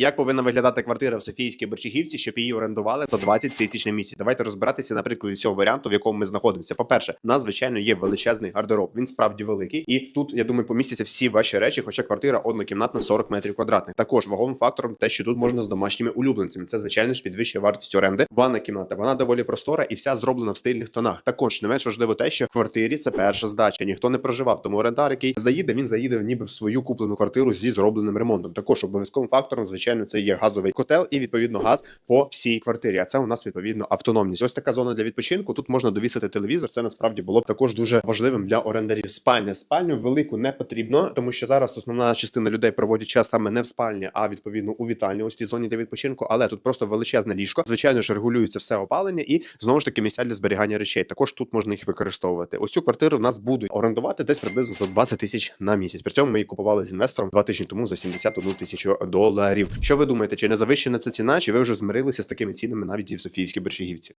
Як повинна виглядати квартира в Софійській Берчагівці, щоб її орендували за 20 тисяч на місяць? Давайте розбиратися на прикладі цього варіанту, в якому ми знаходимося. По-перше, у нас звичайно є величезний гардероб. Він справді великий, і тут я думаю, помістяться всі ваші речі, хоча квартира однокімнатна 40 метрів квадратних. Також ваговим фактором те, що тут можна з домашніми улюбленцями. Це звичайно ж підвищує вартість оренди. Ванна кімната, вона доволі простора і вся зроблена в стильних тонах. Також не менш важливо те, що в квартирі це перша здача. Ніхто не проживав. Тому орендар, який заїде, він заїде ніби в свою куплену квартиру зі зробленим ремонтом. Також обов'язковим фактором, звичайно, це є газовий котел і відповідно газ по всій квартирі. А це у нас відповідно автономність. Ось така зона для відпочинку. Тут можна довісити телевізор. Це насправді було б також дуже важливим для орендарів. Спальня спальню велику не потрібно, тому що зараз основна частина людей проводять час саме не в спальні, а відповідно у вітальні. Ось цій зоні для відпочинку. Але тут просто величезне ліжко. Звичайно ж регулюється все опалення і знову ж таки місця для зберігання речей. Також тут можна їх використовувати. Ось цю квартиру в нас будуть орендувати десь приблизно за 20 тисяч на місяць. При цьому ми її купували з інвестором два тижні тому за 71 тисячу доларів. Що ви думаєте, чи не завищена ця ціна, чи ви вже змирилися з такими цінами навіть і в Софіївській Бершігівці?